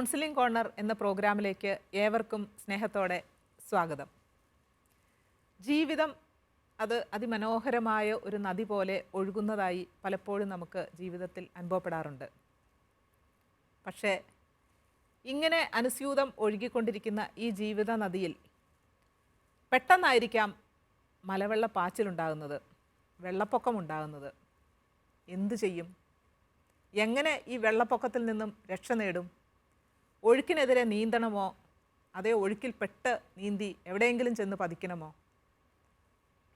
Counselling corner എന്ന പ്രോഗ്രാമിലേക്ക് ഏവർക്കും സ്നേഹത്തോടെ സ്വാഗതം. ജീവിതം അത് അതിമനോഹരമായ ഒരു നദി പോലെ ഒഴുകുന്നതായി പലപ്പോഴും നമുക്ക് ജീവിതത്തിൽ അനുഭവപ്പെടാറുണ്ട്. പക്ഷേ ഇങ്ങനെ അനുസ്യൂതം ഒഴുകിക്കൊണ്ടിരിക്കുന്ന ഈ ജീവിത നദിയിൽ പെട്ടെന്നായിരിക്കാം മലവെള്ള പാച്ചിലുണ്ടാകുന്നത് വെള്ളപ്പൊക്കം ഉണ്ടാകുന്നത്. എന്തു ചെയ്യും? എങ്ങനെ ഈ വെള്ളപ്പൊക്കത്തിൽ നിന്നും രക്ഷ നേടും? ഒഴുക്കിനെതിരെ നീന്തണമോ? അതേ ഒഴുക്കിൽ പെട്ട് നീന്തി എവിടെയെങ്കിലും ചെന്ന് പതിക്കണമോ?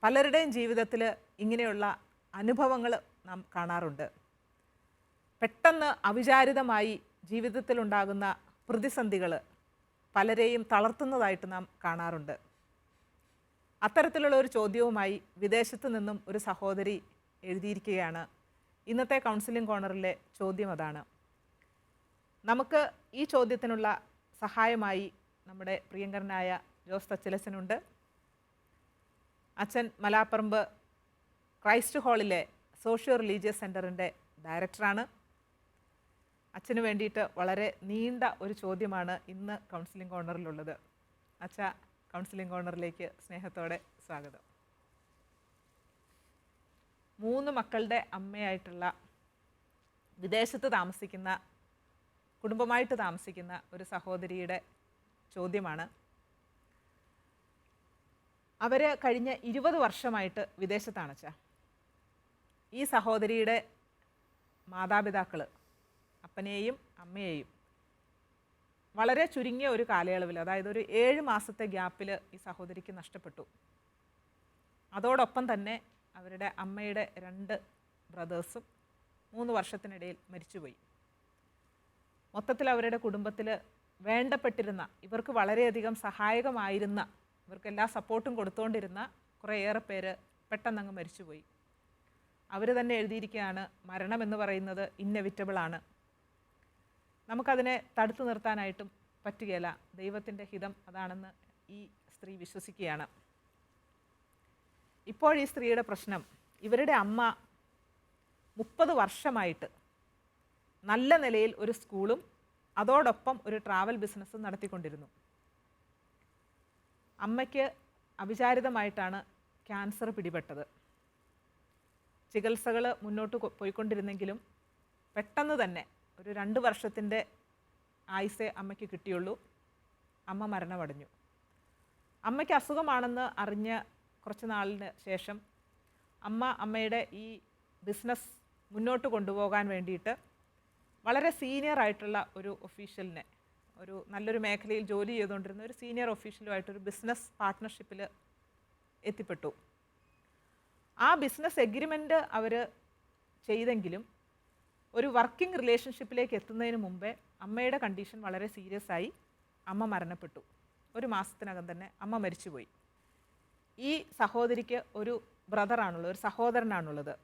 പലരുടെയും ജീവിതത്തിൽ ഇങ്ങനെയുള്ള അനുഭവങ്ങൾ നാം കാണാറുണ്ട്. പെട്ടെന്ന് അവിചാരിതമായി ജീവിതത്തിലുണ്ടാകുന്ന പ്രതിസന്ധികൾ പലരെയും തളർത്തുന്നതായിട്ട് നാം കാണാറുണ്ട്. അത്തരത്തിലുള്ള ഒരു ചോദ്യവുമായി വിദേശത്തു നിന്നും ഒരു സഹോദരി എഴുതിയിരിക്കുകയാണ്. ഇന്നത്തെ കൗൺസിലിംഗ് കോർണറിലെ ചോദ്യം അതാണ്. നമുക്ക് ഈ ചോദ്യത്തിനുള്ള സഹായമായി നമ്മുടെ പ്രിയങ്കരനായ ജോസ് തച്ചിലച്ചനുണ്ട് അച്ഛൻ മലാപ്പറമ്പ് ക്രൈസ്റ്റ് ഹാളിലെ സോഷ്യോ റിലീജിയസ് സെന്ററിന്റെ ഡയറക്ടറാണ്. അച്ഛന് വേണ്ടിയിട്ട് വളരെ നീണ്ട ഒരു ചോദ്യമാണ് ഇന്ന് കൗൺസിലിംഗ് കോർണറിലുള്ളത്. അച്ഛ കൗൺസിലിംഗ് കോർണറിലേക്ക് സ്നേഹത്തോടെ സ്വാഗതം. മൂന്ന് മക്കളുടെ അമ്മയായിട്ടുള്ള വിദേശത്ത് താമസിക്കുന്ന കുടുംബമായിട്ട് താമസിക്കുന്ന ഒരു സഹോദരിയുടെ ചോദ്യമാണ്. അവർ കഴിഞ്ഞ ഇരുപത് വർഷമായിട്ട് വിദേശത്താണ് അച്ഛാ ഈ സഹോദരിയുടെ മാതാപിതാക്കൾ അപ്പനെയും അമ്മയെയും വളരെ ചുരുങ്ങിയ ഒരു കാലയളവിൽ അതായത് ഒരു ഏഴ് മാസത്തെ ഗ്യാപ്പിൽ ഈ സഹോദരിക്ക് നഷ്ടപ്പെട്ടു. അതോടൊപ്പം തന്നെ അവരുടെ അമ്മയുടെ രണ്ട് ബ്രദേഴ്സും മൂന്ന് വർഷത്തിനിടയിൽ മരിച്ചുപോയി. മൊത്തത്തിൽ അവരുടെ കുടുംബത്തിൽ വേണ്ടപ്പെട്ടിരുന്ന ഇവർക്ക് വളരെയധികം സഹായകമായിരുന്ന ഇവർക്ക് എല്ലാ സപ്പോർട്ടും കൊടുത്തുകൊണ്ടിരുന്ന കുറേയേറെ പേര് പെട്ടെന്നങ്ങ് മരിച്ചുപോയി. അവർ തന്നെ എഴുതിയിരിക്കുകയാണ് മരണം എന്ന് പറയുന്നത് ഇന്നവിറ്റബിളാണ് നമുക്കതിനെ തടുത്തു നിർത്താനായിട്ടും പറ്റുകയില്ല. ദൈവത്തിന്റെ ഹിതം അതാണെന്ന് ഈ സ്ത്രീ വിശ്വസിക്കുകയാണ്. ഇപ്പോൾ ഈ സ്ത്രീയുടെ പ്രശ്നം ഇവരുടെ അമ്മ മുപ്പത് വർഷമായിട്ട് നല്ല നിലയിൽ ഒരു സ്കൂളും അതോടൊപ്പം ഒരു ട്രാവൽ ബിസിനസ്സും നടത്തിക്കൊണ്ടിരുന്നു. അമ്മയ്ക്ക് അവിചാരിതമായിട്ടാണ് ക്യാൻസർ പിടിപെട്ടത്. ചികിത്സകൾ മുന്നോട്ട് പോയിക്കൊണ്ടിരുന്നെങ്കിലും പെട്ടെന്ന് തന്നെ ഒരു രണ്ട് വർഷത്തിന്റെ ആയുസേ അമ്മയ്ക്ക് കിട്ടിയുള്ളൂ. അമ്മ മരണമടഞ്ഞു. അമ്മയ്ക്ക് അസുഖമാണെന്ന് അറിഞ്ഞ കുറച്ച് നാളിന് ശേഷം അമ്മ അമ്മയുടെ ഈ ബിസിനസ് മുന്നോട്ട് കൊണ്ടുപോകാൻ വേണ്ടിയിട്ട് വളരെ സീനിയർ ആയിട്ടുള്ള ഒരു ഒഫീഷ്യലിനെ ഒരു നല്ലൊരു മേഖലയിൽ ജോലി ചെയ്തുകൊണ്ടിരുന്ന ഒരു സീനിയർ ഒഫീഷ്യലുമായിട്ടൊരു ബിസിനസ് പാർട്ട്ണർഷിപ്പിൽ എത്തിപ്പെട്ടു. ആ ബിസിനസ് എഗ്രിമെന്റ് അവർ ചെയ്തെങ്കിലും ഒരു വർക്കിംഗ് റിലേഷൻഷിപ്പിലേക്ക് എത്തുന്നതിന് മുമ്പേ അമ്മയുടെ കണ്ടീഷൻ വളരെ സീരിയസ് ആയി അമ്മ മരണപ്പെട്ടു. ഒരു മാസത്തിനകം തന്നെ അമ്മ മരിച്ചുപോയി. ഈ സഹോദരിക്ക് ഒരു ബ്രദറാണുള്ളത് ഒരു സഹോദരനാണുള്ളത്.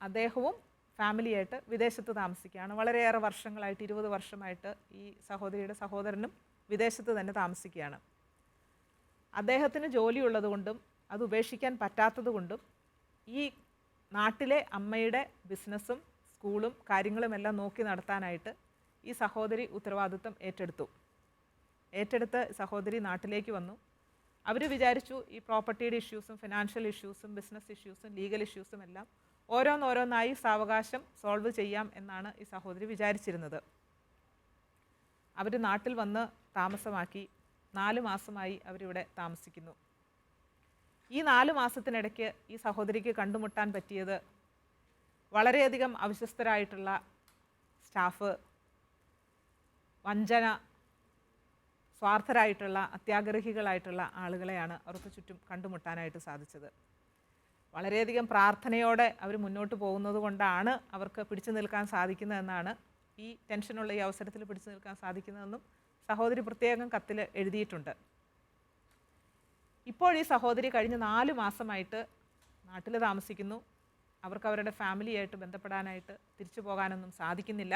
അദ്ദേഹവും ഫാമിലിയായിട്ട് വിദേശത്ത് താമസിക്കുകയാണ്. വളരെയേറെ വർഷങ്ങളായിട്ട് ഇരുപത് വർഷമായിട്ട് ഈ സഹോദരിയുടെ സഹോദരനും വിദേശത്ത് തന്നെ താമസിക്കുകയാണ്. അദ്ദേഹത്തിന് ജോലിയുള്ളത് കൊണ്ടും അത് ഉപേക്ഷിക്കാൻ പറ്റാത്തത് കൊണ്ടും ഈ നാട്ടിലെ അമ്മയുടെ ബിസിനസ്സും സ്കൂളും കാര്യങ്ങളുമെല്ലാം നോക്കി നടത്താനായിട്ട് ഈ സഹോദരി ഉത്തരവാദിത്വം ഏറ്റെടുത്തു. ഏറ്റെടുത്ത് സഹോദരി നാട്ടിലേക്ക് വന്നു. അവർ വിചാരിച്ചു ഈ പ്രോപ്പർട്ടിയുടെ ഇഷ്യൂസും ഫിനാൻഷ്യൽ ഇഷ്യൂസും ബിസിനസ് ഇഷ്യൂസും ലീഗൽ ഇഷ്യൂസും എല്ലാം ഓരോന്നോരോന്നായി സാവകാശം സോൾവ് ചെയ്യാം എന്നാണ് ഈ സഹോദരി വിചാരിച്ചിരുന്നത്. അവർ നാട്ടിൽ വന്ന് താമസമാക്കി നാല് മാസമായി അവരിവിടെ താമസിക്കുന്നു. ഈ നാല് മാസത്തിനിടയ്ക്ക് ഈ സഹോദരിക്ക് കണ്ടുമുട്ടാൻ പറ്റിയത് വളരെയധികം അവിശ്വസ്തരായിട്ടുള്ള സ്റ്റാഫ് വഞ്ചന സ്വാർത്ഥരായിട്ടുള്ള അത്യാഗ്രഹികളായിട്ടുള്ള ആളുകളെയാണ് അവർക്ക് ചുറ്റും കണ്ടുമുട്ടാനായിട്ട് സാധിച്ചത്. വളരെയധികം പ്രാർത്ഥനയോടെ അവർ മുന്നോട്ട് പോകുന്നത് കൊണ്ടാണ് അവർക്ക് പിടിച്ചു നിൽക്കാൻ സാധിക്കുന്നതെന്നാണ് ഈ ടെൻഷനുള്ള ഈ അവസരത്തിൽ പിടിച്ചു നിൽക്കാൻ സാധിക്കുന്നതെന്നും സഹോദരി പ്രത്യേകം കത്തിൽ എഴുതിയിട്ടുണ്ട്. ഇപ്പോൾ ഈ സഹോദരി കഴിഞ്ഞ നാല് മാസമായിട്ട് നാട്ടിൽ താമസിക്കുന്നു. അവർക്ക് അവരുടെ ഫാമിലിയായിട്ട് ബന്ധപ്പെടാനായിട്ട് തിരിച്ചു പോകാനൊന്നും സാധിക്കുന്നില്ല.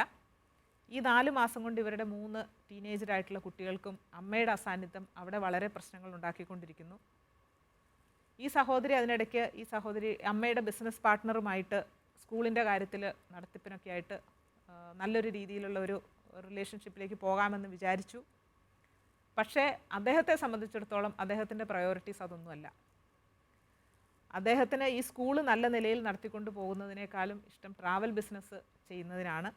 ഈ നാല് മാസം കൊണ്ട് ഇവരുടെ മൂന്ന് ടീനേജറായിട്ടുള്ള കുട്ടികൾക്കും അമ്മയുടെ അസാന്നിധ്യം അവിടെ വളരെ പ്രശ്നങ്ങൾ ഉണ്ടാക്കിക്കൊണ്ടിരിക്കുന്നു. ഈ സഹോദരി അതിനിടയ്ക്ക് ഈ സഹോദരി അമ്മയുടെ ബിസിനസ് പാർട്ട്ണറുമായിട്ട് സ്കൂളിന്റെ കാര്യത്തിൽ നടത്തിപ്പിനൊക്കെ ആയിട്ട് നല്ലൊരു രീതിയിലുള്ള ഒരു റിലേഷൻഷിപ്പിലേക്ക് പോകാമെന്ന് വിചാരിച്ചു. പക്ഷേ അദ്ദേഹത്തെ സംബന്ധിച്ചിടത്തോളം അദ്ദേഹത്തിന്റെ പ്രയോറിറ്റീസ് അതൊന്നുമല്ല. അദ്ദേഹത്തിന് ഈ സ്കൂൾ നല്ല നിലയിൽ നടത്തിക്കൊണ്ട് പോകുന്നതിനേക്കാളും ഇഷ്ടം ട്രാവൽ ബിസിനസ് ചെയ്യുന്നതിനാണ്.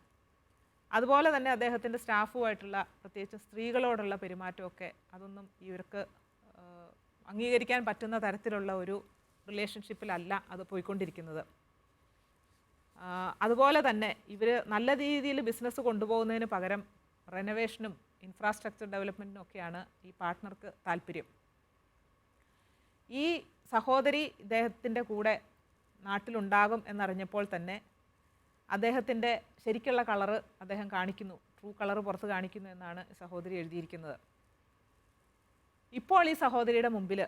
അതുപോലെ തന്നെ അദ്ദേഹത്തിന്റെ സ്റ്റാഫുമായിട്ടുള്ള പ്രത്യേകിച്ച് സ്ത്രീകളോടുള്ള പെരുമാറ്റമൊക്കെ അതൊന്നും ഇവർക്ക് അംഗീകരിക്കാൻ പറ്റുന്ന തരത്തിലുള്ള ഒരു റിലേഷൻഷിപ്പിലല്ല അത് പോയിക്കൊണ്ടിരിക്കുന്നത്. അതുപോലെ തന്നെ ഇവർ നല്ല രീതിയിൽ ബിസിനസ് കൊണ്ടുപോകുന്നതിന് പകരം റെനോവേഷനും ഇൻഫ്രാസ്ട്രക്ചർ ഡെവലപ്മെന്റിനും ഒക്കെയാണ് ഈ പാർട്ട്ണർക്ക് താല്പര്യം. ഈ സഹോദരി ഇദ്ദേഹത്തിന്റെ കൂടെ നാട്ടിലുണ്ടാകും എന്നറിഞ്ഞപ്പോൾ തന്നെ അദ്ദേഹത്തിന്റെ ശരിക്കുള്ള കളറ് അദ്ദേഹം കാണിക്കുന്നു. ട്രൂ കളറ് പുറത്ത് കാണിക്കുന്നു എന്നാണ് സഹോദരി എഴുതിയിരിക്കുന്നത്. ഇപ്പോൾ ഈ സഹോദരിയുടെ മുമ്പിൽ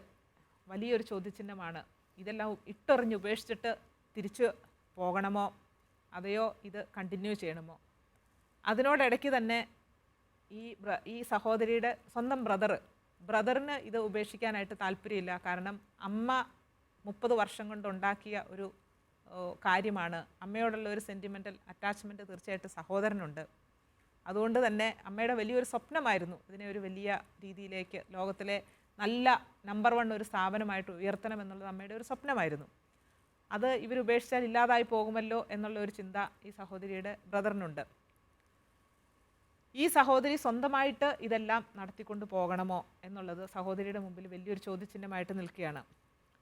വലിയൊരു ചോദ്യചിഹ്നമാണ്. ഇതെല്ലാം ഇട്ടെറിഞ്ഞ് ഉപേക്ഷിച്ചിട്ട് തിരിച്ച് പോകണമോ? അതെയോ? ഇത് കണ്ടിന്യൂ ചെയ്യണമോ? അതിനോടിടയ്ക്ക് തന്നെ ഈ ഈ സഹോദരിയുടെ സ്വന്തം ബ്രദർ ബ്രദറിന് ഇത് ഉപേക്ഷിക്കാനായിട്ട് താല്പര്യമില്ല. കാരണം അമ്മ മുപ്പത് വർഷം കൊണ്ടുണ്ടാക്കിയ ഒരു കാര്യമാണ്. അമ്മയോടുള്ള ഒരു സെന്റിമെന്റൽ അറ്റാച്ച്മെന്റ് തീർച്ചയായിട്ടും സഹോദരനുണ്ട്. അതുകൊണ്ട് തന്നെ അമ്മയുടെ വലിയൊരു സ്വപ്നമായിരുന്നു ഇതിനെ ഒരു വലിയ രീതിയിലേക്ക് ലോകത്തിലെ നല്ല നമ്പർ വൺ ഒരു സ്ഥാപനമായിട്ട് ഉയർത്തണം എന്നുള്ളത് അമ്മയുടെ ഒരു സ്വപ്നമായിരുന്നു. അത് ഇവർ ഉപേക്ഷിച്ചാൽ ഇല്ലാതായി പോകുമല്ലോ എന്നുള്ള ഒരു ചിന്ത ഈ സഹോദരിയുടെ ബ്രദറിനുണ്ട്. ഈ സഹോദരി സ്വന്തമായിട്ട് ഇതെല്ലാം നടത്തിക്കൊണ്ട് പോകണമോ എന്നുള്ളത് സഹോദരിയുടെ മുമ്പിൽ വലിയൊരു ചോദ്യചിഹ്നമായിട്ട് നിൽക്കുകയാണ്.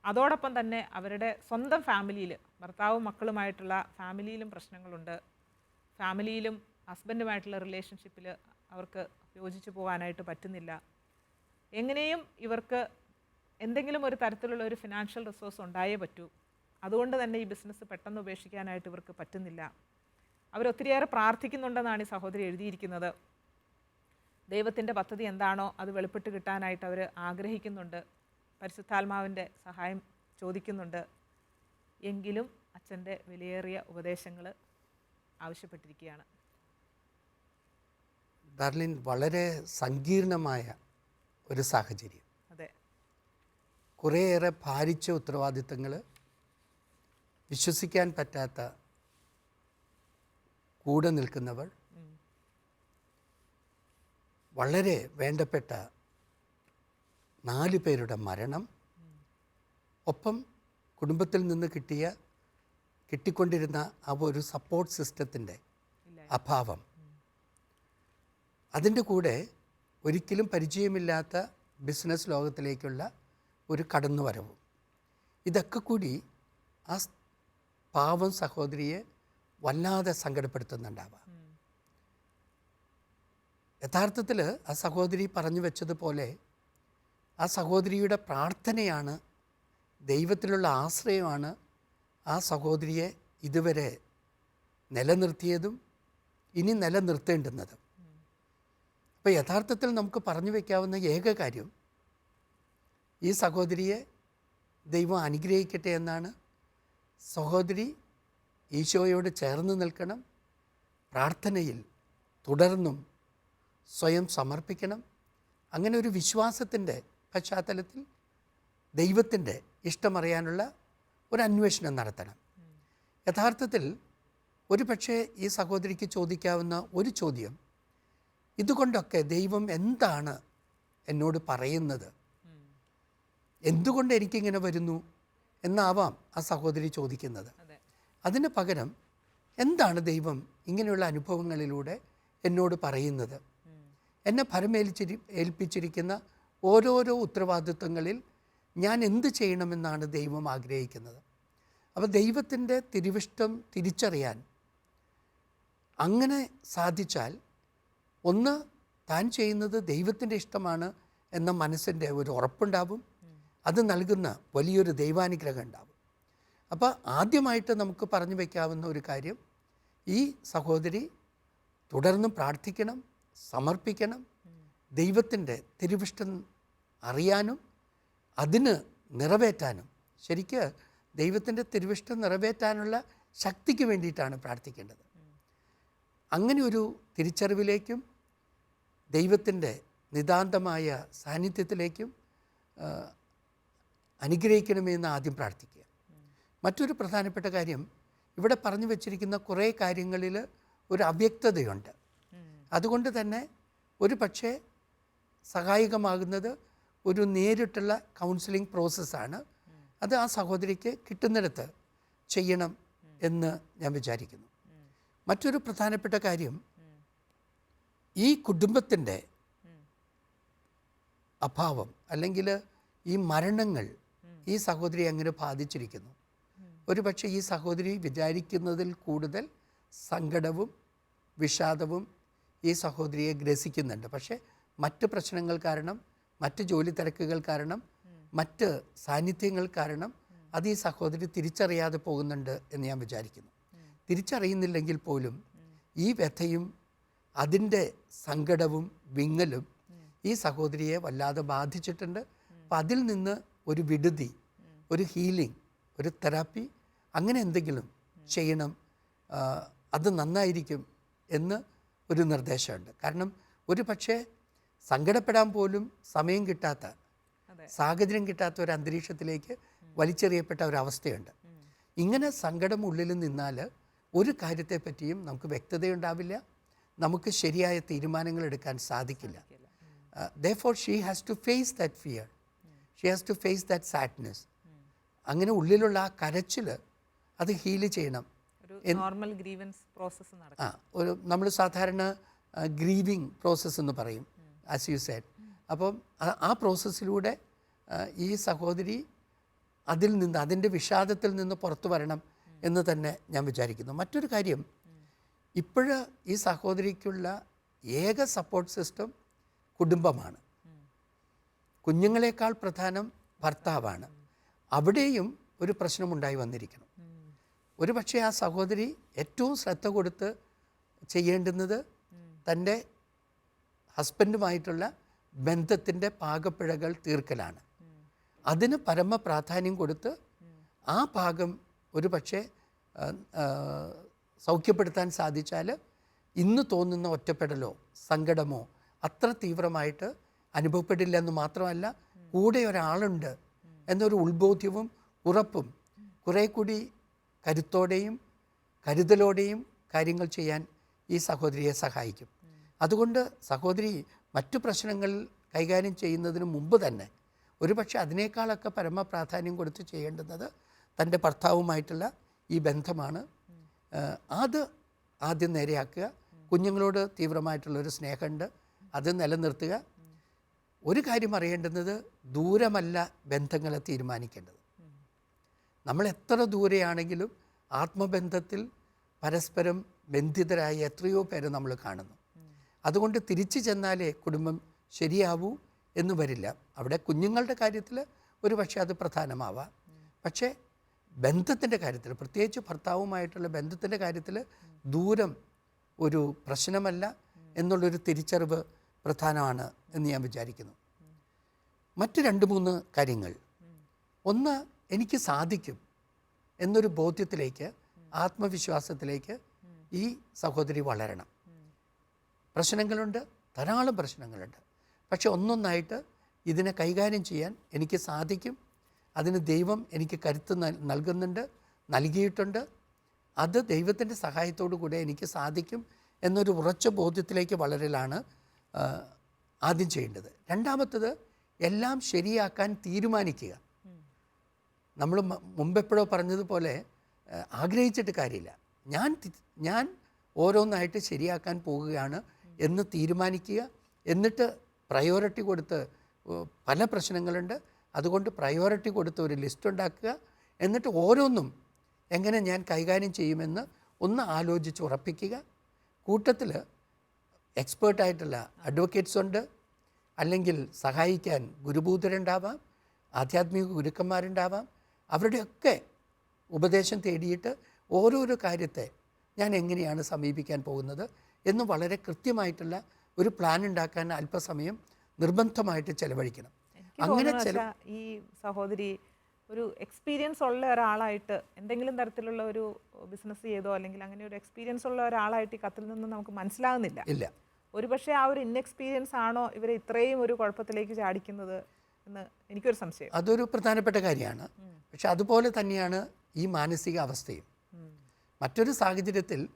അതോടൊപ്പം തന്നെ അവരുടെ സ്വന്തം ഫാമിലിയിൽ ഭർത്താവും മക്കളുമായിട്ടുള്ള ഫാമിലിയിലും പ്രശ്നങ്ങളുണ്ട്. ഫാമിലിയിലും ഹസ്ബൻഡുമായിട്ടുള്ള റിലേഷൻഷിപ്പിൽ അവർക്ക് യോജിച്ചു പോകാനായിട്ട് പറ്റുന്നില്ല. എങ്ങനെയും ഇവർക്ക് എന്തെങ്കിലും ഒരു തരത്തിലുള്ള ഒരു ഫിനാൻഷ്യൽ റിസോഴ്സ് ഉണ്ടായേ പറ്റൂ. അതുകൊണ്ട് തന്നെ ഈ ബിസിനസ് പെട്ടെന്ന് ഉപേക്ഷിക്കാനായിട്ട് ഇവർക്ക് പറ്റുന്നില്ല. അവരൊത്തിരിയേറെ പ്രാർത്ഥിക്കുന്നുണ്ടെന്നാണ് ഈ സഹോദരി എഴുതിയിരിക്കുന്നത്. ദൈവത്തിന്റെ പദ്ധതി എന്താണോ അത് വെളിപ്പെട്ട് കിട്ടാനായിട്ട് അവർ ആഗ്രഹിക്കുന്നുണ്ട്. പരിശുദ്ധാത്മാവിന്റെ സഹായം ചോദിക്കുന്നുണ്ട്. എങ്കിലും അച്ഛന്റെ വിലയേറിയ ഉപദേശങ്ങൾ ആവശ്യപ്പെട്ടിരിക്കുകയാണ്. ഡാർലിൻ വളരെ സങ്കീർണമായ ഒരു സാഹചര്യം. അതെ. കുറേയേറെ ഭാരിച്ച ഉത്തരവാദിത്തങ്ങൾ വിശ്വസിക്കാൻ പറ്റാത്ത കൂടെ നിൽക്കുന്നവൾ വളരെ വേണ്ടപ്പെട്ട നാല് പേരുടെ മരണം ഒപ്പം കുടുംബത്തിൽ നിന്ന് കിട്ടിയ കിട്ടിക്കൊണ്ടിരുന്ന ആ ഒരു സപ്പോർട്ട് സിസ്റ്റത്തിന്റെ അഭാവം. അതിന്റെ കൂടെ ഒരിക്കലും പരിചയമില്ലാത്ത ബിസിനസ് ലോകത്തിലേക്കുള്ള ഒരു കടന്നുവരവും. ഇതൊക്കെ കൂടി ആ പാവം സഹോദരിയെ വല്ലാതെ സങ്കടപ്പെടുത്തുന്നുണ്ടാവാം. യഥാർത്ഥത്തിൽ ആ സഹോദരി പറഞ്ഞു വെച്ചതുപോലെ ആ സഹോദരിയുടെ പ്രാർത്ഥനയാണ് ദൈവത്തിലുള്ള ആശ്രയമാണ് ആ സഹോദരിയെ ഇതുവരെ നിലനിർത്തിയതും ഇനി നിലനിർത്തേണ്ടുന്നതും. അപ്പോൾ യഥാർത്ഥത്തിൽ നമുക്ക് പറഞ്ഞു വയ്ക്കാവുന്ന ഏക കാര്യം ഈ സഹോദരിയെ ദൈവം അനുഗ്രഹിക്കട്ടെ എന്നാണ്. സഹോദരി ഈശോയോട് ചേർന്ന് നിൽക്കണം. പ്രാർത്ഥനയിൽ തുടർന്നും സ്വയം സമർപ്പിക്കണം. അങ്ങനെ ഒരു വിശ്വാസത്തിന്റെ പശ്ചാത്തലത്തിൽ ദൈവത്തിന്റെ ഇഷ്ടമറിയാനുള്ള ഒരു അന്വേഷണം നടത്തണം. യഥാർത്ഥത്തിൽ ഒരു പക്ഷേ ഈ സഹോദരിക്ക് ചോദിക്കാവുന്ന ഒരു ചോദ്യം ഇതുകൊണ്ടൊക്കെ ദൈവം എന്താണ് എന്നോട് പറയുന്നത്? എന്തുകൊണ്ട് എനിക്കിങ്ങനെ വരുന്നു എന്നാവാം ആ സഹോദരി ചോദിക്കുന്നത്. അതെ. അതിന് പകരം എന്താണ് ദൈവം ഇങ്ങനെയുള്ള അനുഭവങ്ങളിലൂടെ എന്നോട് പറയുന്നത്? എന്നെ ഭരമേൽച്ചിരി ഏൽപ്പിച്ചിരിക്കുന്ന ഓരോരോ ഉത്തരവാദിത്വങ്ങളിൽ ഞാൻ എന്ത് ചെയ്യണമെന്നാണ് ദൈവം ആഗ്രഹിക്കുന്നത്? അപ്പോൾ ദൈവത്തിന്റെ തിരുവിഷ്ടം തിരിച്ചറിയാൻ അങ്ങനെ സാധിച്ചാൽ ഒന്ന് താൻ ചെയ്യുന്നത് ദൈവത്തിന്റെ ഇഷ്ടമാണ് എന്ന മനസ്സിന്റെ ഒരു ഉറപ്പുണ്ടാവും. അത് നൽകുന്ന വലിയൊരു ദൈവാനുഗ്രഹം ഉണ്ടാവും. അപ്പോൾ ആദ്യമായിട്ട് നമുക്ക് പറഞ്ഞു വയ്ക്കാവുന്ന ഒരു കാര്യം ഈ സഹോദരി തുടർന്ന് പ്രാർത്ഥിക്കണം സമർപ്പിക്കണം ദൈവത്തിന്റെ തിരുവിഷ്ടം അറിയാനും അതിന് നിറവേറ്റാനും ശരിക്ക് ദൈവത്തിന്റെ തിരുവിഷ്ടം നിറവേറ്റാനുള്ള ശക്തിക്ക് വേണ്ടിയിട്ടാണ് പ്രാർത്ഥിക്കേണ്ടത്. അങ്ങനെ ഒരു തിരിച്ചറിവിലേക്കും ദൈവത്തിന്റെ നിതാന്തമായ സാന്നിധ്യത്തിലേക്കും അനുഗ്രഹിക്കണമെന്ന് ആദ്യം പ്രാർത്ഥിക്കുക. മറ്റൊരു പ്രധാനപ്പെട്ട കാര്യം ഇവിടെ പറഞ്ഞു വച്ചിരിക്കുന്ന കുറേ കാര്യങ്ങളിൽ ഒരു അവ്യക്തതയുണ്ട്. അതുകൊണ്ട് തന്നെ ഒരു പക്ഷേ സഹായകമാകുന്നത് ഒരു നേരിട്ടുള്ള കൗൺസിലിംഗ് പ്രോസസ്സാണ്. അത് ആ സഹോദരിക്ക് കിട്ടുന്നിടത്ത് ചെയ്യണം എന്ന് ഞാൻ വിചാരിക്കുന്നു. മറ്റൊരു പ്രധാനപ്പെട്ട കാര്യം ഈ കുടുംബത്തിന്റെ അഭാവം അല്ലെങ്കിൽ ഈ മരണങ്ങൾ ഈ സഹോദരി അങ്ങനെ ബാധിച്ചിരിക്കുന്നു. ഒരു പക്ഷേ ഈ സഹോദരി വിചാരിക്കുന്നതിൽ കൂടുതൽ സങ്കടവും വിഷാദവും ഈ സഹോദരിയെ ഗ്രസിക്കുന്നുണ്ട്. പക്ഷേ മറ്റ് പ്രശ്നങ്ങൾ കാരണം മറ്റ് ജോലി തിരക്കുകൾ കാരണം മറ്റ് സാന്നിധ്യങ്ങൾ കാരണം അത് ഈ സഹോദരി തിരിച്ചറിയാതെ പോകുന്നുണ്ട് എന്ന് ഞാൻ വിചാരിക്കുന്നു. തിരിച്ചറിയുന്നില്ലെങ്കിൽ പോലും ഈ വ്യഥയും അതിന്റെ സങ്കടവും വിങ്ങലും ഈ സഹോദരിയെ വല്ലാതെ ബാധിച്ചിട്ടുണ്ട്. അപ്പം അതിൽ നിന്ന് ഒരു വിടുതി ഒരു ഹീലിംഗ് ഒരു തെറാപ്പി അങ്ങനെ എന്തെങ്കിലും ചെയ്യണം അത് നന്നായിരിക്കും എന്ന് ഒരു നിർദ്ദേശമുണ്ട്. കാരണം ഒരു പക്ഷേ സങ്കടപ്പെടാൻ പോലും സമയം കിട്ടാത്ത. സാഹചര്യം കിട്ടാത്ത ഒരു അന്തരീക്ഷത്തിലേക്ക് വലിച്ചെറിയപ്പെട്ട ഒരവസ്ഥയുണ്ട് ഇങ്ങനെ സങ്കടം ഉള്ളിൽ നിന്നാൽ ഒരു കാര്യത്തെപ്പറ്റിയും നമുക്ക് വ്യക്തതയുണ്ടാവില്ല. നമുക്ക് ശരിയായ തീരുമാനങ്ങൾ എടുക്കാൻ സാധിക്കില്ല. The for she has to face that fear she has to face that sadness അങ്ങനെ ഉള്ളിലുള്ള ആ കരച്ചിൽ അത് ഹീൽ ചെയ്യണം. ഒരു നോർമൽ ഗ്രീവൻസ് പ്രോസസ്സ് ആ ഒരു നമ്മൾ സാധാരണ ഗ്രീവിങ് പ്രോസസ്സ് എന്ന് പറയും ആസ് യു സെഡ് അപ്പം ആ പ്രോസസ്സിലൂടെ ഈ സഹോദരി അതിൽ നിന്ന് അതിന്റെ വിഷാദത്തിൽ നിന്ന് പുറത്തു വരണം എന്ന് തന്നെ ഞാൻ വിചാരിക്കുന്നു. മറ്റൊരു കാര്യം ഇപ്പോഴ് ഈ സഹോദരിക്കുള്ള ഏക സപ്പോർട്ട് സിസ്റ്റം കുടുംബമാണ്. കുഞ്ഞുങ്ങളെക്കാൾ പ്രധാനം ഭർത്താവാണ്. അവിടെയും ഒരു പ്രശ്നമുണ്ടായി വന്നിരിക്കണം ഒരു പക്ഷേ ആ സഹോദരി ഏറ്റവും ശ്രദ്ധ കൊടുത്ത് ചെയ്യേണ്ടുന്നത് തന്റെ ഹസ്ബൻഡുമായിട്ടുള്ള ബന്ധത്തിന്റെ പാകപ്പിഴകൾ തീർക്കലാണ്. അതിന് പരമ പ്രാധാന്യം കൊടുത്ത് ആ ഭാഗം ഒരു പക്ഷേ സൗഖ്യപ്പെടുത്താൻ സാധിച്ചാൽ ഇന്ന് തോന്നുന്ന ഒറ്റപ്പെടലോ സങ്കടമോ അത്ര തീവ്രമായിട്ട് അനുഭവപ്പെടില്ല എന്ന് മാത്രമല്ല കൂടെ ഒരാളുണ്ട് എന്നൊരു ഉത്ബോധ്യവും ഉറപ്പും കുറേ കൂടി കരുത്തോടെയും കരുതലോടെയും കാര്യങ്ങൾ ചെയ്യാൻ ഈ സഹോദരിയെ സഹായിക്കും. അതുകൊണ്ട് സഹോദരി മറ്റു പ്രശ്നങ്ങൾ കൈകാര്യം ചെയ്യുന്നതിന് മുമ്പ് തന്നെ ഒരുപക്ഷെ അതിനേക്കാളൊക്കെ പരമ പ്രാധാന്യം കൊടുത്ത് ചെയ്യേണ്ടുന്നത് തന്റെ ഭർത്താവുമായിട്ടുള്ള ഈ ബന്ധമാണ്. അത് ആദ്യം നേരെയാക്കുക. കുഞ്ഞുങ്ങളോട് തീവ്രമായിട്ടുള്ളൊരു സ്നേഹമുണ്ട്. അത് നിലനിർത്തുക. ഒരു കാര്യം അറിയേണ്ടുന്നത് ദൂരമല്ല ബന്ധങ്ങളെ തീരുമാനിക്കേണ്ടത്. നമ്മൾ എത്ര ദൂരെയാണെങ്കിലും ആത്മബന്ധത്തിൽ പരസ്പരം ബന്ധിതരായ എത്രയോ പേരെ നമ്മൾ കാണുന്നു. അതുകൊണ്ട് തിരിച്ചു ചെന്നാലേ കുടുംബം ശരിയാവൂ എന്ന് വരില്ല. അവിടെ കുഞ്ഞുങ്ങളുടെ കാര്യത്തിൽ ഒരു പക്ഷേ അത് പ്രധാനമാവാം. പക്ഷേ ബന്ധത്തിന്റെ കാര്യത്തിൽ പ്രത്യേകിച്ച് ഭർത്താവുമായിട്ടുള്ള ബന്ധത്തിന്റെ കാര്യത്തിൽ ദൂരം ഒരു പ്രശ്നമല്ല എന്നുള്ളൊരു തിരിച്ചറിവ് പ്രധാനമാണ് എന്ന് ഞാൻ വിചാരിക്കുന്നു. മറ്റ് രണ്ട് മൂന്ന് കാര്യങ്ങൾ. ഒന്ന് എനിക്ക് സാധിക്കും എന്നൊരു ബോധ്യത്തിലേക്ക് ആത്മവിശ്വാസത്തിലേക്ക് ഈ സഹോദരി വളരണം. പ്രശ്നങ്ങളുണ്ട് ധാരാളം പ്രശ്നങ്ങളുണ്ട്. പക്ഷെ ഒന്നൊന്നായിട്ട് ഇതിനെ കൈകാര്യം ചെയ്യാൻ എനിക്ക് സാധിക്കും അതിന് ദൈവം എനിക്ക് കരുത്ത് നൽ- നൽകുന്നുണ്ട് നൽകിയിട്ടുണ്ട്. അത് ദൈവത്തിന്റെ സഹായത്തോടു കൂടെ എനിക്ക് സാധിക്കും എന്നൊരു ഉറച്ച ബോധ്യത്തിലേക്ക് വളരലാണ് ആദ്യം ചെയ്യേണ്ടത്. രണ്ടാമത്തത് എല്ലാം ശരിയാക്കാൻ തീരുമാനിക്കുക. നമ്മൾ മുമ്പെപ്പോഴോ പറഞ്ഞതുപോലെ ആഗ്രഹിച്ചിട്ട് കാര്യമില്ല. ഞാൻ ഞാൻ ഓരോന്നായിട്ട് ശരിയാക്കാൻ പോകുകയാണ് എന്ന് തീരുമാനിക്കുക. എന്നിട്ട് പ്രയോറിറ്റി കൊടുത്ത് പല പ്രശ്നങ്ങളുണ്ട്. അതുകൊണ്ട് പ്രയോറിറ്റി കൊടുത്ത് ഒരു ലിസ്റ്റ് ഉണ്ടാക്കുക. എന്നിട്ട് ഓരോന്നും എങ്ങനെ ഞാൻ കൈകാര്യം ചെയ്യുമെന്ന് ഒന്ന് ആലോചിച്ച് ഉറപ്പിക്കുക. കൂട്ടത്തിൽ എക്സ്പേർട്ടായിട്ടുള്ള അഡ്വക്കേറ്റ്സ് ഉണ്ട്. അല്ലെങ്കിൽ സഹായിക്കാൻ ഗുരുഭൂതരുണ്ടാവാം ആധ്യാത്മിക ഗുരുക്കന്മാരുണ്ടാവാം. അവരുടെയൊക്കെ ഉപദേശം തേടിയിട്ട് ഓരോരോ കാര്യത്തെ ഞാൻ എങ്ങനെയാണ് സമീപിക്കാൻ പോകുന്നത് എന്ന് വളരെ കൃത്യമായിട്ടുള്ള ഒരു പ്ലാൻ ഉണ്ടാക്കാൻ അല്പസമയം നിർബന്ധമായിട്ട് ചെലവഴിക്കണം. തോന്നുന്നത് ഈ സഹോദരി ഒരു എക്സ്പീരിയൻസ് ഉള്ള ഒരാളായിട്ട് എന്തെങ്കിലും തരത്തിലുള്ള ഒരു ബിസിനസ് ചെയ്തോ അല്ലെങ്കിൽ അങ്ങനെ ഒരു എക്സ്പീരിയൻസ് ഉള്ള ഒരാളായിട്ട് ഈ കത്തിൽ നിന്ന് നമുക്ക് മനസ്സിലാകുന്നില്ല. ഇല്ല. ഒരുപക്ഷെ ആ ഒരു ഇൻഎക്സ്പീരിയൻസ് ആണോ ഇവരെ ഇത്രയും ഒരു കുഴപ്പത്തിലേക്ക് ചാടിക്കുന്നത് എന്ന് എനിക്കൊരു സംശയം. അതൊരു പ്രധാനപ്പെട്ട കാര്യമാണ്. പക്ഷെ അതുപോലെ തന്നെയാണ് ഈ മാനസിക അവസ്ഥയും. മറ്റൊരു സാഹചര്യത്തിൽ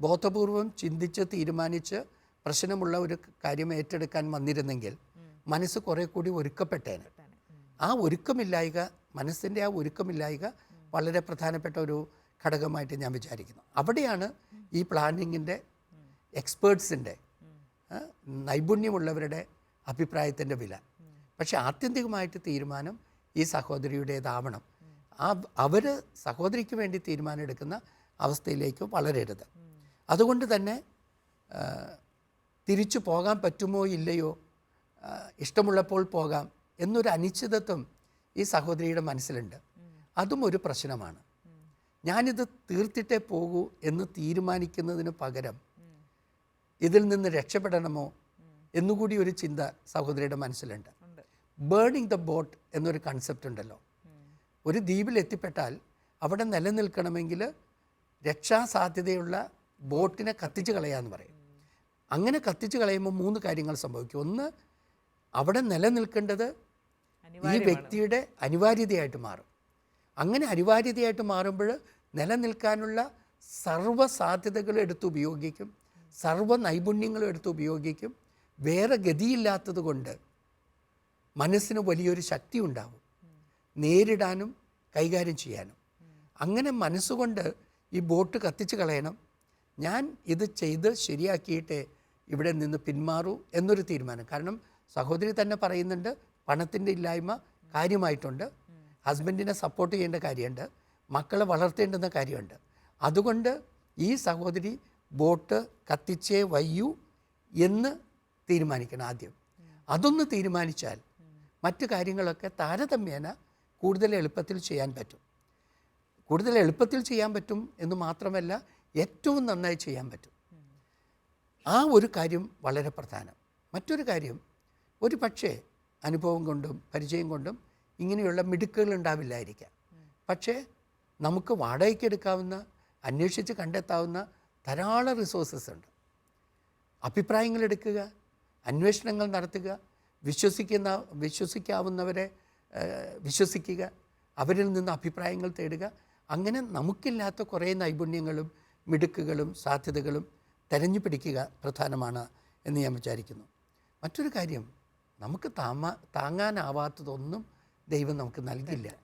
ബോധപൂർവം ചിന്തിച്ച് തീരുമാനിച്ച് പ്രശ്നമുള്ള ഒരു കാര്യം ഏറ്റെടുക്കാൻ വന്നിരുന്നെങ്കിൽ മനസ്സ് കുറേ കൂടി ഒരുക്കപ്പെട്ടേനെ. ആ ഒരുക്കമില്ലായ്ക മനസ്സിന്റെ ആ ഒരുക്കമില്ലായ്ക വളരെ പ്രധാനപ്പെട്ട ഒരു ഘടകമായിട്ട് ഞാൻ വിചാരിക്കുന്നു. അവിടെയാണ് ഈ പ്ലാനിങ്ങിന്റെ എക്സ്പേർട്സിന്റെ നൈപുണ്യമുള്ളവരുടെ അഭിപ്രായത്തിന്റെ വില. പക്ഷെ ആത്യന്തികമായിട്ട് തീരുമാനം ഈ സഹോദരിയുടേതാവണം. ആ അവർ സഹോദരിക്ക് വേണ്ടി തീരുമാനം എടുക്കുന്ന അവസ്ഥയിലേക്ക് വളരരുത്. അതുകൊണ്ട് തന്നെ തിരിച്ചു പോകാൻ പറ്റുമോ ഇല്ലയോ ഇഷ്ടമുള്ളപ്പോൾ പോകാം എന്നൊരു അനിശ്ചിതത്വം ഈ സഹോദരിയുടെ മനസ്സിലുണ്ട്. അതും ഒരു പ്രശ്നമാണ്. ഞാനിത് തീർത്തിട്ടേ പോകൂ എന്ന് തീരുമാനിക്കുന്നതിന് പകരം ഇതിൽ നിന്ന് രക്ഷപ്പെടണമോ എന്നുകൂടി ഒരു ചിന്ത സഹോദരിയുടെ മനസ്സിലുണ്ട്. ബേണിംഗ് ദ ബോട്ട് എന്നൊരു കൺസെപ്റ്റ് ഉണ്ടല്ലോ. ഒരു ദ്വീപിൽ എത്തിപ്പെട്ടാൽ അവിടെ നിലനിൽക്കണമെങ്കിൽ രക്ഷാസാധ്യതയുള്ള ബോട്ടിനെ കത്തിച്ച് കളയാന്ന് പറയും. അങ്ങനെ കത്തിച്ച് കളയുമ്പോൾ മൂന്ന് കാര്യങ്ങൾ സംഭവിക്കും. ഒന്ന് അവിടെ നിലനിൽക്കേണ്ടത് ഈ വ്യക്തിയുടെ അനിവാര്യതയായിട്ട് മാറും. അങ്ങനെ അനിവാര്യതയായിട്ട് മാറുമ്പോൾ നിലനിൽക്കാനുള്ള സർവ സാധ്യതകളും എടുത്ത് ഉപയോഗിക്കും സർവ നൈപുണ്യങ്ങളും എടുത്ത് ഉപയോഗിക്കും. വേറെ ഗതിയില്ലാത്തത് കൊണ്ട് മനസ്സിന് വലിയൊരു ശക്തി ഉണ്ടാവും നേരിടാനും കൈകാര്യം ചെയ്യാനും. അങ്ങനെ മനസ്സുകൊണ്ട് ഈ ബോട്ട് കത്തിച്ച് കളയണം. ഞാൻ ഇത് ചെയ്ത് ശരിയാക്കിയിട്ടേ ഇവിടെ നിന്ന് പിന്മാറൂ എന്നൊരു തീരുമാനം. കാരണം സഹോദരി തന്നെ പറയുന്നുണ്ട് പണത്തിന്റെ ഇല്ലായ്മ കാര്യമായിട്ടുണ്ട്. ഹസ്ബൻഡിനെ സപ്പോർട്ട് ചെയ്യേണ്ട കാര്യമുണ്ട്. മക്കളെ വളർത്തേണ്ടുന്ന കാര്യമുണ്ട്. അതുകൊണ്ട് ഈ സഹോദരി ബോട്ട് കത്തിച്ചേ വയ്യൂ എന്ന് തീരുമാനിക്കണം ആദ്യം. അതൊന്ന് തീരുമാനിച്ചാൽ മറ്റു കാര്യങ്ങളൊക്കെ താരതമ്യേന കൂടുതൽ എളുപ്പത്തിൽ ചെയ്യാൻ പറ്റും. കൂടുതൽ എളുപ്പത്തിൽ ചെയ്യാൻ പറ്റും എന്ന് മാത്രമല്ല ഏറ്റവും നന്നായി ചെയ്യാൻ പറ്റും. ആ ഒരു കാര്യം വളരെ പ്രധാനം. മറ്റൊരു കാര്യം ഒരു പക്ഷേ അനുഭവം കൊണ്ടും പരിചയം കൊണ്ടും ഇങ്ങനെയുള്ള മിടുക്കുകൾ ഉണ്ടാവില്ലായിരിക്കാം. പക്ഷേ നമുക്ക് വാടകയ്ക്ക് എടുക്കാവുന്ന അന്വേഷിച്ച് കണ്ടെത്താവുന്ന ധാരാളം റിസോഴ്സസ് ഉണ്ട്. അഭിപ്രായങ്ങൾ എടുക്കുക അന്വേഷണങ്ങൾ നടത്തുക വിശ്വസിക്കുന്ന വിശ്വസിക്കാവുന്നവരെ വിശ്വസിക്കുക അവരിൽ നിന്ന് അഭിപ്രായങ്ങൾ തേടുക അങ്ങനെ നമുക്കില്ലാത്ത കുറേ നൈപുണ്യങ്ങളും മിടുക്കുകളും സാധ്യതകളും തെരഞ്ഞു പിടിക്കുക പ്രധാനമാണ് എന്ന് ഞാൻ വിചാരിക്കുന്നു. മറ്റൊരു കാര്യം നമുക്ക് താമ താങ്ങാനാവാത്തതൊന്നും ദൈവം നമുക്ക് നൽകില്ല.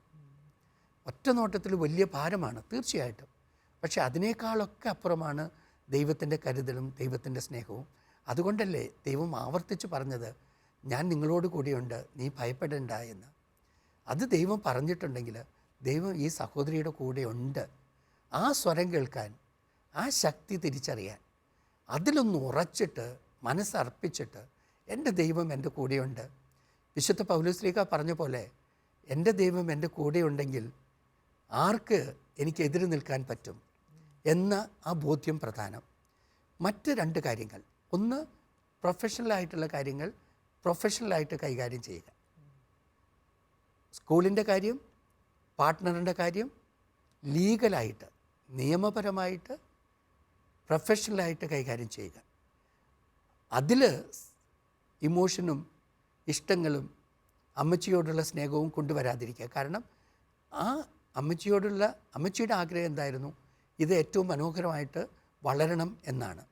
ഒറ്റ നോട്ടത്തിൽ വലിയ ഭാരമാണ് തീർച്ചയായിട്ടും. പക്ഷെ അതിനേക്കാളൊക്കെ അപ്പുറമാണ് ദൈവത്തിന്റെ കരുതലും ദൈവത്തിന്റെ സ്നേഹവും. അതുകൊണ്ടല്ലേ ദൈവം ആവർത്തിച്ച് പറഞ്ഞത് ഞാൻ നിങ്ങളോട് കൂടിയുണ്ട് നീ ഭയപ്പെടേണ്ട എന്ന്. അത് ദൈവം പറഞ്ഞിട്ടുണ്ടെങ്കിൽ ദൈവം ഈ സഹോദരിയുടെ കൂടെ ഉണ്ട്. ആ സ്വരം കേൾക്കാൻ ആ ശക്തി തിരിച്ചറിയാൻ അതിലൊന്ന് ഉറച്ചിട്ട് മനസ്സർപ്പിച്ചിട്ട് എന്റെ ദൈവം എന്റെ കൂടെയുണ്ട്. വിശുദ്ധ പൗലശ്രീക പറഞ്ഞ പോലെ എന്റെ ദൈവം എന്റെ കൂടെയുണ്ടെങ്കിൽ ആർക്ക് എനിക്ക് എതിര് നിൽക്കാൻ പറ്റും എന്ന ആ ബോധ്യം പ്രധാനം. മറ്റ് രണ്ട് കാര്യങ്ങൾ. ഒന്ന് പ്രൊഫഷണലായിട്ടുള്ള കാര്യങ്ങൾ പ്രൊഫഷണലായിട്ട് കൈകാര്യം ചെയ്യുക. സ്കൂളിന്റെ കാര്യം പാർട്ട്ണറിന്റെ കാര്യം ലീഗലായിട്ട് നിയമപരമായിട്ട് പ്രൊഫഷണലായിട്ട് കൈകാര്യം ചെയ്യുക. അതിൽ ഇമോഷനും ഇഷ്ടങ്ങളും അമ്മച്ചിയോടുള്ള സ്നേഹവും കൊണ്ടുവരാതിരിക്കുക. കാരണം ആ അമ്മച്ചിയോടുള്ള അമ്മച്ചിയുടെ ആഗ്രഹം എന്തായിരുന്നു? ഇത് ഏറ്റവും മനോഹരമായിട്ട് വളരണം എന്നാണ്.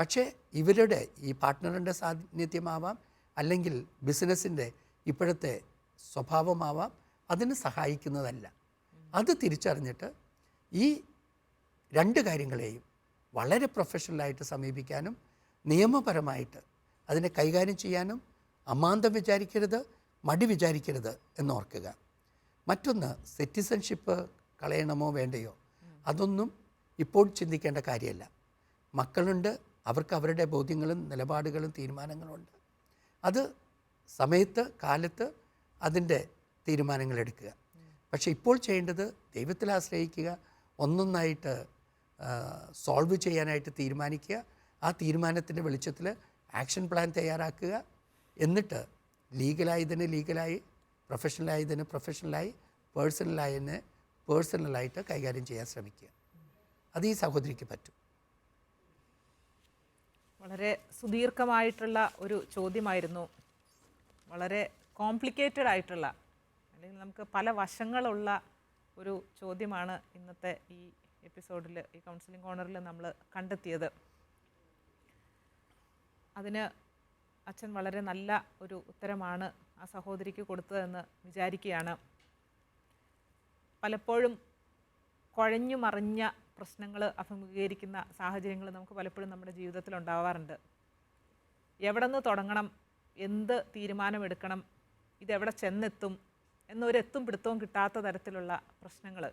പക്ഷേ ഇവരുടെ ഈ പാർട്ട്ണറിന്റെ സാന്നിധ്യമാവാം അല്ലെങ്കിൽ ബിസിനസ്സിന്റെ ഇപ്പോഴത്തെ സ്വഭാവമാവാം അതിന് സഹായിക്കുന്നതല്ല. അത് തിരിച്ചറിഞ്ഞിട്ട് ഈ രണ്ട് കാര്യങ്ങളെയും വളരെ പ്രൊഫഷണലായിട്ട് സമീപിക്കാനും നിയമപരമായിട്ട് അതിനെ കൈകാര്യം ചെയ്യാനും അമാന്തം വിചാരിക്കരുത് മടി വിചാരിക്കരുത് എന്നോർക്കുക മറ്റൊന്ന് സിറ്റിസൺഷിപ്പ് കളയണമോ വേണ്ടയോ? അതൊന്നും ഇപ്പോൾ ചിന്തിക്കേണ്ട കാര്യമല്ല. മക്കളുണ്ട് അവർക്ക് അവരുടെ ബോധ്യങ്ങളും നിലപാടുകളും തീരുമാനങ്ങളും ഉണ്ട് അത് സമയത്ത് കാലത്ത് അതിന്റെ തീരുമാനങ്ങൾ എടുക്കുക. പക്ഷേ ഇപ്പോൾ ചെയ്യേണ്ടത് ദൈവത്തിൽ ആശ്രയിക്കുക ഒന്നൊന്നായിട്ട് സോൾവ് ചെയ്യാനായിട്ട് തീരുമാനിക്കുക. ആ തീരുമാനത്തിന്റെ വെളിച്ചത്തിൽ ആക്ഷൻ പ്ലാൻ തയ്യാറാക്കുക. എന്നിട്ട് ലീഗലായതിന് ലീഗലായി പ്രൊഫഷണലായതിന് പ്രൊഫഷണലായി പേഴ്സണലായതിന് പേഴ്സണലായിട്ട് കൈകാര്യം ചെയ്യാൻ ശ്രമിക്കുക. അത് ഈ സഹോദരിക്ക് പറ്റും. വളരെ സുദീർഘമായിട്ടുള്ള ഒരു ചോദ്യമായിരുന്നു. വളരെ കോംപ്ലിക്കേറ്റഡ് ആയിട്ടുള്ള അല്ലെങ്കിൽ നമുക്ക് പല വശങ്ങളുള്ള ഒരു ചോദ്യമാണ് ഇന്നത്തെ ഈ എപ്പിസോഡിൽ ഈ കൗൺസിലിംഗ് കോർണറിൽ നമ്മൾ കണ്ടെത്തിയത്. അതിന് അച്ഛൻ വളരെ നല്ല ഒരു ഉത്തരമാണ് ആ സഹോദരിക്ക് കൊടുത്തതെന്ന് വിചാരിക്കുകയാണ്. പലപ്പോഴും കുഴഞ്ഞു മറിഞ്ഞ പ്രശ്നങ്ങൾ അഭിമുഖീകരിക്കുന്ന സാഹചര്യങ്ങൾ നമുക്ക് പലപ്പോഴും നമ്മുടെ ജീവിതത്തിൽ ഉണ്ടാവാറുണ്ട്. എവിടെ നിന്ന് തുടങ്ങണം എന്ത് തീരുമാനമെടുക്കണം ഇതെവിടെ ചെന്നെത്തും എന്നൊരു എത്തും പിടുത്തവും കിട്ടാത്ത തരത്തിലുള്ള പ്രശ്നങ്ങൾ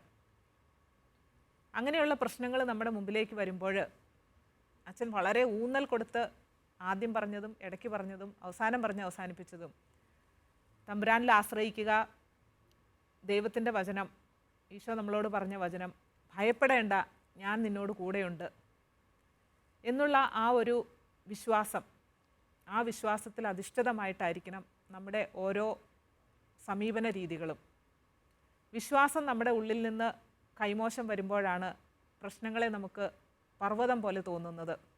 അങ്ങനെയുള്ള പ്രശ്നങ്ങൾ നമ്മുടെ മുമ്പിലേക്ക് വരുമ്പോൾ അച്ഛൻ വളരെ ഊന്നൽ കൊടുത്ത് ആദ്യം പറഞ്ഞതും ഇടയ്ക്ക് പറഞ്ഞതും അവസാനം പറഞ്ഞ് അവസാനിപ്പിച്ചതും. തമ്പുരാനിൽ ആശ്രയിക്കുക. ദൈവത്തിന്റെ വചനം ഈശോ നമ്മളോട് പറഞ്ഞ വചനം ഭയപ്പെടേണ്ട ഞാൻ നിന്നോട് കൂടെയുണ്ട് എന്നുള്ള ആ ഒരു വിശ്വാസം ആ വിശ്വാസത്തിൽ അധിഷ്ഠിതമായിട്ടായിരിക്കണം നമ്മുടെ ഓരോ സമീപന രീതികളും. വിശ്വാസം നമ്മുടെ ഉള്ളിൽ നിന്ന് കൈമോശം വരുമ്പോഴാണ് പ്രശ്നങ്ങളെ നമുക്ക് പർവതം പോലെ തോന്നുന്നത്.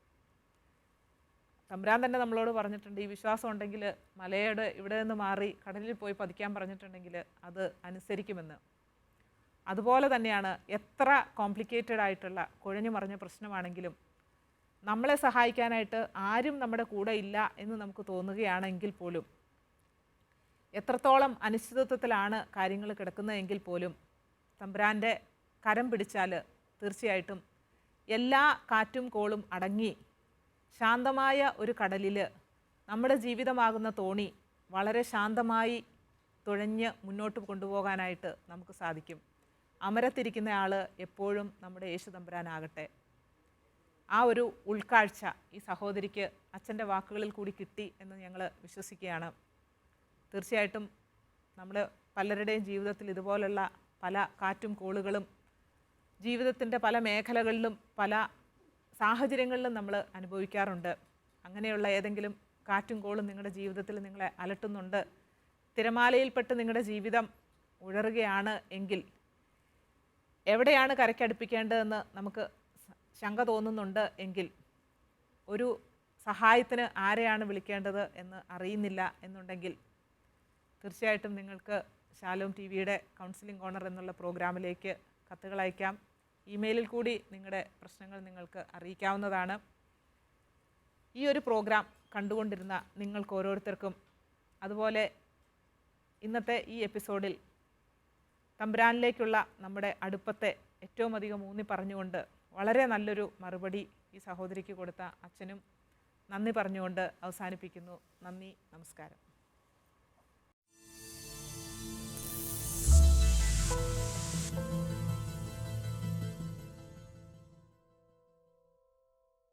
തമ്പുരാൻ തന്നെ നമ്മളോട് പറഞ്ഞിട്ടുണ്ട് ഈ വിശ്വാസം ഉണ്ടെങ്കിൽ മലയുടെ ഇവിടെ നിന്ന് മാറി കടലിൽ പോയി പതിക്കാൻ പറഞ്ഞിട്ടുണ്ടെങ്കിൽ അത് അനുസരിക്കുമെന്ന്. അതുപോലെ തന്നെയാണ് എത്ര കോംപ്ലിക്കേറ്റഡ് ആയിട്ടുള്ള കുഴഞ്ഞു മറിഞ്ഞ പ്രശ്നമാണെങ്കിലും നമ്മളെ സഹായിക്കാനായിട്ട് ആരും നമ്മുടെ കൂടെ ഇല്ല എന്ന് നമുക്ക് തോന്നുകയാണെങ്കിൽ പോലും എത്രത്തോളം അനിശ്ചിതത്വത്തിലാണ് കാര്യങ്ങൾ കിടക്കുന്നതെങ്കിൽ പോലും തമ്പുരാന്റെ കരം പിടിച്ചാൽ തീർച്ചയായിട്ടും എല്ലാ കാറ്റും കോളും അടങ്ങി ശാന്തമായ ഒരു കടലിൽ നമ്മുടെ ജീവിതമാകുന്ന തോണി വളരെ ശാന്തമായി തുഴഞ്ഞ് മുന്നോട്ട് കൊണ്ടുപോകാനായിട്ട് നമുക്ക് സാധിക്കും. അമരത്തിരിക്കുന്ന ആൾ എപ്പോഴും നമ്മുടെ യേശു തമ്പുരാനാകട്ടെ. ആ ഒരു ഉൾക്കാഴ്ച ഈ സഹോദരിക്ക് അച്ഛന്റെ വാക്കുകളിൽ കൂടി കിട്ടി എന്ന് ഞങ്ങൾ വിശ്വസിക്കുകയാണ്. തീർച്ചയായിട്ടും നമ്മുടെ പലരുടെയും ജീവിതത്തിൽ ഇതുപോലുള്ള പല കാറ്റും കോളുകളും ജീവിതത്തിന്റെ പല മേഖലകളിലും പല സാഹചര്യങ്ങളിലും നമ്മൾ അനുഭവിക്കാറുണ്ട്. അങ്ങനെയുള്ള ഏതെങ്കിലും കാറ്റും കോളും നിങ്ങളുടെ ജീവിതത്തിൽ നിങ്ങളെ അലട്ടുന്നുണ്ട്. തിരമാലയിൽപ്പെട്ട് നിങ്ങളുടെ ജീവിതം ഉഴറുകയാണ് എങ്കിൽ എവിടെയാണ് കരയ്ക്കടുപ്പിക്കേണ്ടതെന്ന് നമുക്ക് ശങ്ക തോന്നുന്നുണ്ട് എങ്കിൽ ഒരു സഹായത്തിന് ആരെയാണ് വിളിക്കേണ്ടത് എന്ന് അറിയുന്നില്ല എന്നുണ്ടെങ്കിൽ തീർച്ചയായിട്ടും നിങ്ങൾക്ക് ശാലോം ടി വിയുടെ കൗൺസിലിംഗ് കോർണർ എന്നുള്ള പ്രോഗ്രാമിലേക്ക് കത്തുകൾ അയക്കാം. ഇമെയിലിൽ കൂടി നിങ്ങളുടെ പ്രശ്നങ്ങൾ നിങ്ങൾക്ക് അറിയിക്കാവുന്നതാണ്. ഈ ഒരു പ്രോഗ്രാം കണ്ടുകൊണ്ടിരുന്ന നിങ്ങൾക്ക് ഓരോരുത്തർക്കും അതുപോലെ ഇന്നത്തെ ഈ എപ്പിസോഡിൽ തമ്പുരാനിലേക്കുള്ള നമ്മുടെ അടുപ്പത്തെ ഏറ്റവും അധികം ഊന്നി പറഞ്ഞുകൊണ്ട് വളരെ നല്ലൊരു മറുപടി ഈ സഹോദരിക്ക് കൊടുത്ത അച്ഛനും നന്ദി പറഞ്ഞുകൊണ്ട് അവസാനിപ്പിക്കുന്നു. നന്ദി നമസ്കാരം.